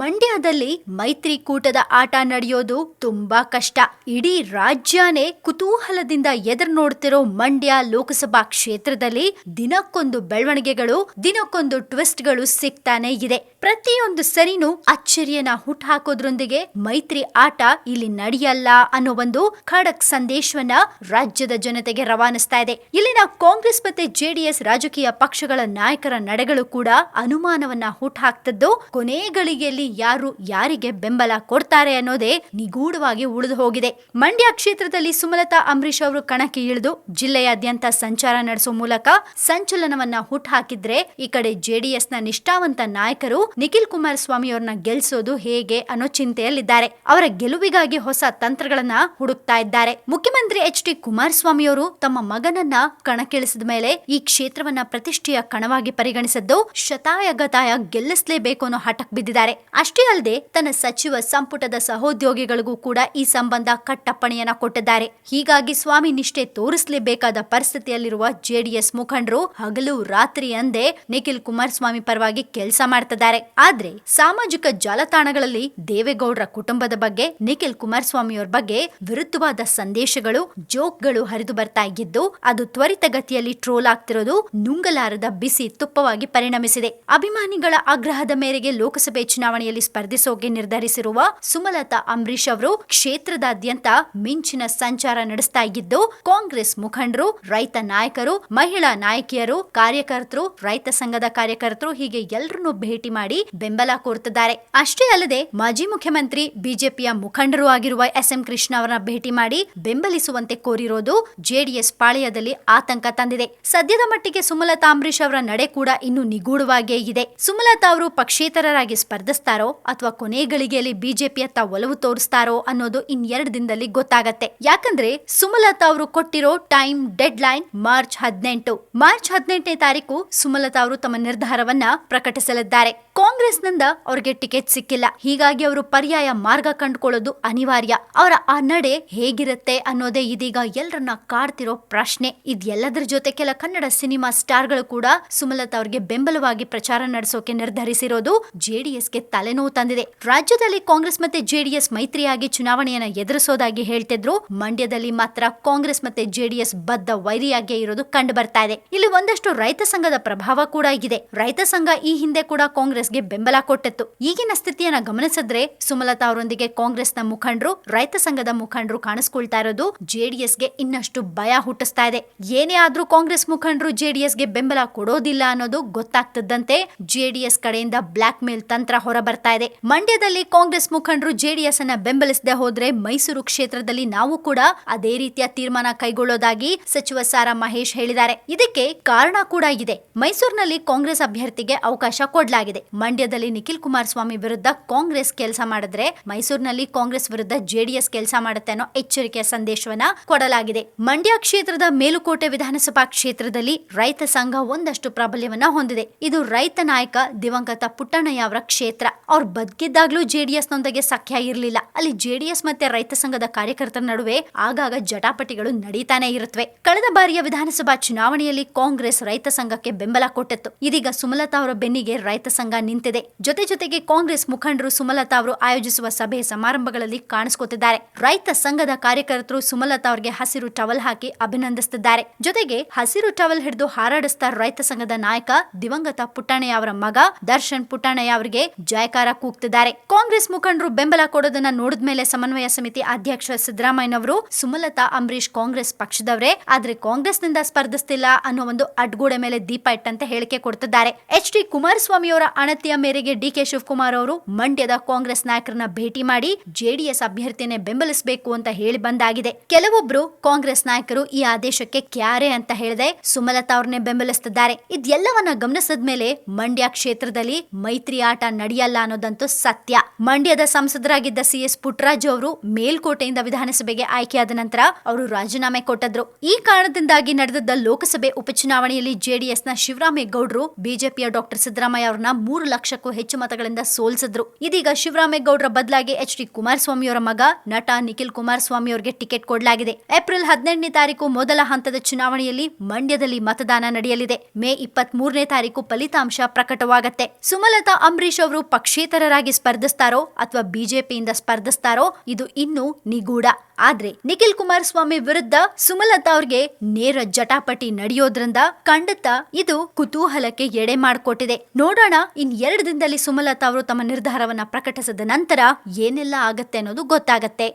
ಮಂಡ್ಯದಲ್ಲಿ ಮೈತ್ರಿಕೂಟದ ಆಟ ನಡೆಯೋದು ತುಂಬಾ ಕಷ್ಟ. ಇಡೀ ರಾಜ್ಯನೇ ಕುತೂಹಲದಿಂದ ಎದುರು ನೋಡ್ತಿರೋ ಮಂಡ್ಯ ಲೋಕಸಭಾ ಕ್ಷೇತ್ರದಲ್ಲಿ ದಿನಕ್ಕೊಂದು ಬೆಳವಣಿಗೆಗಳು, ದಿನಕ್ಕೊಂದು ಟ್ವಿಸ್ಟ್ಗಳು ಸಿಗ್ತಾನೆ ಇದೆ. ಪ್ರತಿಯೊಂದು ಸರಿನೂ ಅಚ್ಚರಿಯನ್ನ ಹುಟ್ಟಾಕೋದ್ರೊಂದಿಗೆ ಮೈತ್ರಿ ಆಟ ಇಲ್ಲಿ ನಡೆಯಲ್ಲ ಅನ್ನೋ ಒಂದು ಖಡಕ್ ಸಂದೇಶವನ್ನ ರಾಜ್ಯದ ಜನತೆಗೆ ರವಾನಿಸ್ತಾ ಇದೆ. ಇಲ್ಲಿನ ಕಾಂಗ್ರೆಸ್ ಮತ್ತೆ ಜೆಡಿಎಸ್ ರಾಜಕೀಯ ಪಕ್ಷಗಳ ನಾಯಕರ ನಡೆಗಳು ಕೂಡ ಅನುಮಾನವನ್ನ ಹುಟ್ಟು ಹಾಕ್ತದ್ದು ಗಳಿಗೆಯಲ್ಲಿ ಯಾರು ಯಾರಿಗೆ ಬೆಂಬಲ ಕೊಡ್ತಾರೆ ಅನ್ನೋದೇ ನಿಗೂಢವಾಗಿ ಉಳಿದು ಹೋಗಿದೆ. ಮಂಡ್ಯ ಕ್ಷೇತ್ರದಲ್ಲಿ ಸುಮಲತಾ ಅಂಬರೀಶ್ ಅವರು ಕಣಕ್ಕೆ ಇಳಿದು ಜಿಲ್ಲೆಯಾದ್ಯಂತ ಸಂಚಾರ ನಡೆಸುವ ಮೂಲಕ ಸಂಚಲನವನ್ನ ಹುಟ್ಟಾಕಿದ್ರೆ ಈ ಕಡೆ ನ ನಿಷ್ಠಾವಂತ ನಾಯಕರು ನಿಖಿಲ್ ಕುಮಾರಸ್ವಾಮಿ ಅವರನ್ನ ಗೆಲ್ಲಿಸೋದು ಹೇಗೆ ಅನ್ನೋ ಚಿಂತೆಯಲ್ಲಿದ್ದಾರೆ. ಅವರ ಗೆಲುವಿಗಾಗಿ ಹೊಸ ತಂತ್ರಗಳನ್ನ ಹುಡುಕ್ತಾ ಇದ್ದಾರೆ. ಮುಖ್ಯಮಂತ್ರಿ ಎಚ್ ಡಿ ಕುಮಾರಸ್ವಾಮಿ ಅವರು ತಮ್ಮ ಮಗನನ್ನ ಕಣಕ್ಕಿಳಿಸಿದ ಮೇಲೆ ಈ ಕ್ಷೇತ್ರವನ್ನ ಪ್ರತಿಷ್ಠೆಯ ಕಣವಾಗಿ ಪರಿಗಣಿಸಿದ್ದು ಶತಾಯ ಗತಾಯ ಗೆಲ್ಲಿಸಲೇಬೇಕು ಅನ್ನೋ ಹಠಕ್ ಬಿದ್ದಿದ್ದಾರೆ. ಅಷ್ಟೇ ಅಲ್ಲದೆ ತನ್ನ ಸಚಿವ ಸಂಪುಟದ ಸಹೋದ್ಯೋಗಿಗಳಿಗೂ ಕೂಡ ಈ ಸಂಬಂಧ ಕಟ್ಟಪ್ಪಣೆಯನ್ನ ಕೊಟ್ಟಿದ್ದಾರೆ. ಹೀಗಾಗಿ ಸ್ವಾಮಿ ನಿಷ್ಠೆ ತೋರಿಸಲೇಬೇಕಾದ ಪರಿಸ್ಥಿತಿಯಲ್ಲಿರುವ ಜೆಡಿಎಸ್ ಮುಖಂಡರು ಹಗಲು ರಾತ್ರಿ ಅಂದೇ ನಿಖಿಲ್ ಕುಮಾರಸ್ವಾಮಿ ಪರವಾಗಿ ಕೆಲಸ ಮಾಡ್ತಿದ್ದಾರೆ. ಆದ್ರೆ ಸಾಮಾಜಿಕ ಜಾಲತಾಣಗಳಲ್ಲಿ ದೇವೇಗೌಡರ ಕುಟುಂಬದ ಬಗ್ಗೆ, ನಿಖಿಲ್ ಕುಮಾರಸ್ವಾಮಿಯವ್ರ ಬಗ್ಗೆ ವಿರುದ್ಧವಾದ ಸಂದೇಶಗಳು, ಜೋಕ್ಗಳು ಹರಿದು ಬರ್ತಾ ಇದ್ದು ಅದು ತ್ವರಿತಗತಿಯಲ್ಲಿ ಟ್ರೋಲ್ ಆಗ್ತಿರೋದು ನುಂಗಲಾರದ ಬಿಸಿ ತುಪ್ಪವಾಗಿ ಪರಿಣಮಿಸಿದೆ. ಅಭಿಮಾನಿಗಳ ಆಗ್ರಹದ ಮೇರೆಗೆ ಲೋಕಸಭೆ ಚುನಾವಣೆಯಲ್ಲಿ ಸ್ಪರ್ಧಿಸೋಕೆ ನಿರ್ಧರಿಸಿರುವ ಸುಮಲತಾ ಅಂಬರೀಶ್ ಅವರು ಕ್ಷೇತ್ರದಾದ್ಯಂತ ಮಿಂಚಿನ ಸಂಚಾರ ನಡೆಸ್ತಾ ಇದ್ದು, ಕಾಂಗ್ರೆಸ್ ಮುಖಂಡರು, ರೈತ ನಾಯಕರು, ಮಹಿಳಾ ನಾಯಕಿಯರು, ಕಾರ್ಯಕರ್ತರು, ರೈತ ಸಂಘದ ಕಾರ್ಯಕರ್ತರು ಹೀಗೆ ಎಲ್ಲರನ್ನೂ ಭೇಟಿ ಮಾಡಿ ಬೆಂಬಲ ಕೋರ್ತಿದ್ದಾರೆ. ಅಷ್ಟೇ ಅಲ್ಲದೆ ಮಾಜಿ ಮುಖ್ಯಮಂತ್ರಿ, ಬಿಜೆಪಿಯ ಮುಖಂಡರು ಆಗಿರುವ ಎಸ್ ಎಂ ಕೃಷ್ಣ ಅವರನ್ನ ಭೇಟಿ ಮಾಡಿ ಬೆಂಬಲಿಸುವಂತೆ ಕೋರಿರೋದು ಜೆಡಿಎಸ್ ಪಾಳೆಯದಲ್ಲಿ ಆತಂಕ ತಂದಿದೆ. ಸದ್ಯದ ಮಟ್ಟಿಗೆ ಸುಮಲತಾ ಅಂಬರೀಶ್ ಅವರ ನಡೆ ಕೂಡ ಇನ್ನು ನಿಗೂಢವಾಗಿಯೇ ಇದೆ. ಸುಮಲತಾ ಅವರು ಪಕ್ಷೇತರರಾಗಿ ಸ್ಪರ್ಧಿಸ್ತಾರೋ ಅಥವಾ ಕೊನೆ ಗಳಿಗೆಯಲ್ಲಿ ಬಿಜೆಪಿಯತ್ತ ಒಲವು ತೋರಿಸ್ತಾರೋ ಅನ್ನೋದು ಇನ್ ಇನ್ನೆರಡು ದಿನದಲ್ಲಿ ಗೊತ್ತಾಗತ್ತೆ. ಯಾಕಂದ್ರೆ ಸುಮಲತಾ ಅವರು ಕೊಟ್ಟಿರೋ ಟೈಮ್ ಡೆಡ್ ಲೈನ್ ಮಾರ್ಚ್ ಹದಿನೆಂಟು. ಮಾರ್ಚ್ ಹದಿನೆಂಟನೇ ತಾರೀಕು ಸುಮಲತಾ ಅವರು ತಮ್ಮ ನಿರ್ಧಾರವನ್ನ ಪ್ರಕಟಿಸಲಿದ್ದಾರೆ. ಕಾಂಗ್ರೆಸ್ನಿಂದ ಅವರಿಗೆ ಟಿಕೆಟ್ ಸಿಕ್ಕಿಲ್ಲ. ಹೀಗಾಗಿ ಅವರು ಪರ್ಯಾಯ ಮಾರ್ಗ ಕಂಡುಕೊಳ್ಳೋದು ಅನಿವಾರ್ಯ. ಅವರ ಆ ನಡೆ ಹೇಗಿರುತ್ತೆ ಅನ್ನೋದೇ ಇದೀಗ ಎಲ್ಲರನ್ನ ಕಾಡ್ತಿರೋ ಪ್ರಶ್ನೆ. ಇದೆಲ್ಲದರ ಜೊತೆ ಕೆಲ ಕನ್ನಡ ಸಿನಿಮಾ ಸ್ಟಾರ್ಗಳು ಕೂಡ ಸುಮಲತಾ ಅವರಿಗೆ ಬೆಂಬಲವಾಗಿ ಪ್ರಚಾರ ನಡೆಸೋಕೆ ನಿರ್ಧರಿಸಿರೋದು ಜೆಡಿಎಸ್ಗೆ ತಲೆನೋವು ತಂದಿದೆ. ರಾಜ್ಯದಲ್ಲಿ ಕಾಂಗ್ರೆಸ್ ಮತ್ತೆ ಜೆಡಿಎಸ್ ಮೈತ್ರಿಯಾಗಿ ಚುನಾವಣೆಯನ್ನ ಎದುರಿಸೋದಾಗಿ ಹೇಳ್ತಿದ್ರು. ಮಂಡ್ಯದಲ್ಲಿ ಮಾತ್ರ ಕಾಂಗ್ರೆಸ್ ಮತ್ತೆ ಜೆಡಿಎಸ್ ಬದ್ಧ ವೈರಿಯಾಗಿ ಇರೋದು ಕಂಡು ಬರ್ತಾ ಇದೆ. ಇಲ್ಲಿ ಒಂದಷ್ಟು ರೈತ ಸಂಘದ ಪ್ರಭಾವ ಕೂಡ ಇದೆ. ರೈತ ಸಂಘ ಈ ಹಿಂದೆ ಕೂಡ ಕಾಂಗ್ರೆಸ್ಗೆ ಬೆಂಬಲ ಕೊಟ್ಟಿತ್ತು. ಈಗಿನ ಸ್ಥಿತಿಯನ್ನ ಗಮನಿಸಿದ್ರೆ ಸುಮಲತಾ ಅವರೊಂದಿಗೆ ಕಾಂಗ್ರೆಸ್ನ ಮುಖಂಡರು, ರೈತ ಸಂಘದ ಮುಖಂಡರು ಕಾಣಿಸ್ಕೊಳ್ತಾ ಇರೋದು ಜೆಡಿಎಸ್ಗೆ ಇನ್ನಷ್ಟು ಭಯ ಹುಟ್ಟಿಸ್ತಾ ಇದೆ. ಏನೇ ಆದ್ರೂ ಕಾಂಗ್ರೆಸ್ ಮುಖಂಡರು ಜೆಡಿಎಸ್ಗೆ ಬೆಂಬಲ ಕೊಡೋದಿಲ್ಲ ಅನ್ನೋದು ಗೊತ್ತಾಗ್ತಿದ್ದಂತೆ ಜೆಡಿಎಸ್ ಕಡೆಯಿಂದ ಬ್ಲಾಕ್ ಮೇಲ್ ತಂತ್ರ ಹೊರ ಬರ್ತಾ ಇದೆ. ಮಂಡ್ಯದಲ್ಲಿ ಕಾಂಗ್ರೆಸ್ ಮುಖಂಡರು ಜೆಡಿಎಸ್ ಅನ್ನ ಬೆಂಬಲಿಸದೆ ಹೋದ್ರೆ ಮೈಸೂರು ಕ್ಷೇತ್ರದಲ್ಲಿ ನಾವು ಕೂಡ ಅದೇ ರೀತಿಯ ತೀರ್ಮಾನ ಕೈಗೊಳ್ಳೋದಾಗಿ ಸಚಿವ ಸಾರಾ ಮಹೇಶ್ ಹೇಳಿದ್ದಾರೆ. ಇದಕ್ಕೆ ಕಾರಣ ಕೂಡ ಇದೆ. ಮೈಸೂರಿನಲ್ಲಿ ಕಾಂಗ್ರೆಸ್ ಅಭ್ಯರ್ಥಿಗೆ ಅವಕಾಶ ಕೊಡಲಾಗಿದೆ. ಮಂಡ್ಯದಲ್ಲಿ ನಿಖಿಲ್ ಕುಮಾರಸ್ವಾಮಿ ವಿರುದ್ಧ ಕಾಂಗ್ರೆಸ್ ಕೆಲಸ ಮಾಡಿದ್ರೆ ಮೈಸೂರಿನಲ್ಲಿ ಕಾಂಗ್ರೆಸ್ ವಿರುದ್ಧ ಜೆಡಿಎಸ್ ಕೆಲಸ ಮಾಡುತ್ತೆ ಅನ್ನೋ ಎಚ್ಚರಿಕೆಯ ಸಂದೇಶವನ್ನ ಕೊಡಲಾಗಿದೆ. ಮಂಡ್ಯ ಕ್ಷೇತ್ರದ ಮೇಲುಕೋಟೆ ವಿಧಾನಸಭಾ ಕ್ಷೇತ್ರದಲ್ಲಿ ರೈತ ಸಂಘ ಒಂದಷ್ಟು ಪ್ರಾಬಲ್ಯವನ್ನ ಹೊಂದಿದೆ. ಇದು ರೈತ ನಾಯಕ ದಿವಂಗತ ಪುಟ್ಟಣ್ಣಯ್ಯ ಅವರ ಕ್ಷೇತ್ರ. ಅವ್ರು ಬದುಕಿದ್ದಾಗ್ಲೂ ಜೆಡಿಎಸ್ ನೊಂದಿಗೆ ಸಖ್ಯ ಇರಲಿಲ್ಲ. ಅಲ್ಲಿ ಜೆಡಿಎಸ್ ಮತ್ತೆ ರೈತ ಸಂಘದ ಕಾರ್ಯಕರ್ತರ ನಡುವೆ ಆಗಾಗ ಜಟಾಪಟಿಗಳು ನಡೀತಾನೆ ಇರುತ್ತವೆ ಕಳೆದ ಬಾರಿಯ ವಿಧಾನಸಭಾ ಚುನಾವಣೆಯಲ್ಲಿ ಕಾಂಗ್ರೆಸ್ ರೈತ ಸಂಘಕ್ಕೆ ಬೆಂಬಲ ಕೊಟ್ಟಿತ್ತು. ಇದೀಗ ಸುಮಲತಾ ಅವರ ಬೆನ್ನಿಗೆ ರೈತ ಸಂಘ ನಿಂತಿದೆ. ಜೊತೆ ಜೊತೆಗೆ ಕಾಂಗ್ರೆಸ್ ಮುಖಂಡರು ಸುಮಲತಾ ಅವರು ಆಯೋಜಿಸುವ ಸಭೆ ಸಮಾರಂಭಗಳಲ್ಲಿ ಕಾಣಿಸ್ಕೊತಿದ್ದಾರೆ. ರೈತ ಸಂಘದ ಕಾರ್ಯಕರ್ತರು ಸುಮಲತಾ ಅವರಿಗೆ ಹಸಿರು ಟವಲ್ ಹಾಕಿ ಅಭಿನಂದಿಸುತ್ತಿದ್ದಾರೆ ಜೊತೆಗೆ ಹಸಿರು ಟವಲ್ ಹಿಡಿದು ಹಾರಾಡಿಸ್ತಾ ರೈತ ಸಂಘದ ನಾಯಕ ದಿವಂಗತ ಪುಟ್ಟಣ್ಣಯ್ಯ ಅವರ ಮಗ ದರ್ಶನ್ ಪುಟ್ಟಣ್ಣಯ್ಯ ಅವರಿಗೆ ಜಯಕಾರ ಕೂಗ್ತಿದ್ದಾರೆ. ಕಾಂಗ್ರೆಸ್ ಮುಖಂಡರು ಬೆಂಬಲ ಕೊಡೋದನ್ನ ನೋಡಿದ ಮೇಲೆ ಸಮನ್ವಯ ಸಮಿತಿ ಅಧ್ಯಕ್ಷ ಸಿದ್ದರಾಮಯ್ಯನವರು ಸುಮಲತಾ ಅಂಬರೀಶ್ ಕಾಂಗ್ರೆಸ್ ಪಕ್ಷದವರೇ, ಆದ್ರೆ ಕಾಂಗ್ರೆಸ್ನಿಂದ ಸ್ಪರ್ಧಿಸ್ತಿಲ್ಲ ಅನ್ನೋ ಒಂದು ಅಡ್ಗೋಡೆ ಮೇಲೆ ದೀಪ ಇಟ್ಟಂತೆ ಹೇಳಿಕೆ ಕೊಡ್ತಿದ್ದಾರೆ. ಎಚ್ ಡಿ ಕುಮಾರಸ್ವಾಮಿ ಅವರ ಅಣತಿಯ ಮೇರೆಗೆ ಡಿ ಕೆ ಶಿವಕುಮಾರ್ ಅವರು ಮಂಡ್ಯದ ಕಾಂಗ್ರೆಸ್ ನಾಯಕರನ್ನ ಭೇಟಿ ಮಾಡಿ ಜೆಡಿಎಸ್ ಅಭ್ಯರ್ಥಿಯನ್ನೇ ಬೆಂಬಲಿಸಬೇಕು ಅಂತ ಹೇಳಿ ಬಂದಾಗಿದೆ. ಕೆಲವೊಬ್ರು ಕಾಂಗ್ರೆಸ್ ನಾಯಕರು ಈ ಆದೇಶಕ್ಕೆ ಕ್ಯಾರೆ ಅಂತ ಹೇಳಿದೆ ಸುಮಲತಾ ಅವ್ರನ್ನೇ ಬೆಂಬಲಿಸುತ್ತಿದ್ದಾರೆ ಇದೆಲ್ಲವನ್ನ ಗಮನಿಸಿದ ಮೇಲೆ ಮಂಡ್ಯ ಕ್ಷೇತ್ರದಲ್ಲಿ ಮೈತ್ರಿ ಆಟ ನಡೆಯಲ್ಲ ಅನ್ನೋದಂತೂ ಸತ್ಯ. ಮಂಡ್ಯದ ಸಂಸದರಾಗಿದ್ದ ಸಿ ಎಸ್ ಪುಟ್ಟರಾಜು ಅವರು ಮೇಲ್ಕೋಟೆಯಿಂದ ವಿಧಾನಸಭೆಗೆ ಆಯ್ಕೆಯಾದ ನಂತರ ಅವರು ರಾಜೀನಾಮೆ ಕೊಟ್ಟದ್ರು. ಈ ಕಾರಣದಿಂದಾಗಿ ನಡೆದಿದ್ದ ಲೋಕಸಭೆ ಉಪಚುನಾವಣೆಯಲ್ಲಿ ಜೆಡಿಎಸ್ನ ಶಿವರಾಮೇಗೌಡರು ಬಿಜೆಪಿಯ ಡಾಕ್ಟರ್ ಸಿದ್ದರಾಮಯ್ಯ ಅವರನ್ನ ಮೂರು ಲಕ್ಷಕ್ಕೂ ಹೆಚ್ಚು ಮತಗಳಿಂದ ಸೋಲಿಸಿದ್ರು. ಇದೀಗ ಶಿವರಾಮೇಗೌಡರ ಬದಲಾಗಿ ಎಚ್ ಡಿ ಕುಮಾರಸ್ವಾಮಿ ಅವರ ಮಗ ನಟ ನಿಖಿಲ್ ಕುಮಾರಸ್ವಾಮಿ ಅವರಿಗೆ ಟಿಕೆಟ್ ಕೊಡಲಾಗಿದೆ. ಏಪ್ರಿಲ್ ಹದಿನೆಂಟನೇ ತಾರೀಕು ಮೊದಲ ಹಂತದ ಚುನಾವಣೆಯಲ್ಲಿ ಮಂಡ್ಯದಲ್ಲಿ ಮತದಾನ ನಡೆಯಲಿದೆ. ಮೇ ಇಪ್ಪತ್ತ್ ಮೂರನೇ ತಾರೀಕು ಫಲಿತಾಂಶ ಪ್ರಕಟವಾಗುತ್ತೆ. ಸುಮಲತಾ ಅಂಬರೀಶ್ ಅವರು ಪಕ್ಷ ಪಕ್ಷೇತರರಾಗಿ ಸ್ಪರ್ಧಿಸ್ತಾರೋ ಅಥವಾ ಬಿಜೆಪಿಯಿಂದ ಸ್ಪರ್ಧಿಸ್ತಾರೋ, ಇದು ಇನ್ನೂ ನಿಗೂಢ. ಆದ್ರೆ ನಿಖಿಲ್ ಕುಮಾರಸ್ವಾಮಿ ವಿರುದ್ಧ ಸುಮಲತಾ ಅವ್ರಿಗೆ ನೇರ ಜಟಾಪಟಿ ನಡೆಯೋದ್ರಿಂದ ಖಂಡಿತ ಇದು ಕುತೂಹಲಕ್ಕೆ ಎಡೆ ಮಾಡಿಕೊಟ್ಟಿದೆ. ನೋಡೋಣ, ಇನ್ ಎರಡು ದಿನದಲ್ಲಿ ಸುಮಲತಾ ಅವರು ತಮ್ಮ ನಿರ್ಧಾರವನ್ನ ಪ್ರಕಟಿಸಿದ ನಂತರ ಏನೆಲ್ಲ ಆಗತ್ತೆ ಅನ್ನೋದು ಗೊತ್ತಾಗತ್ತೆ.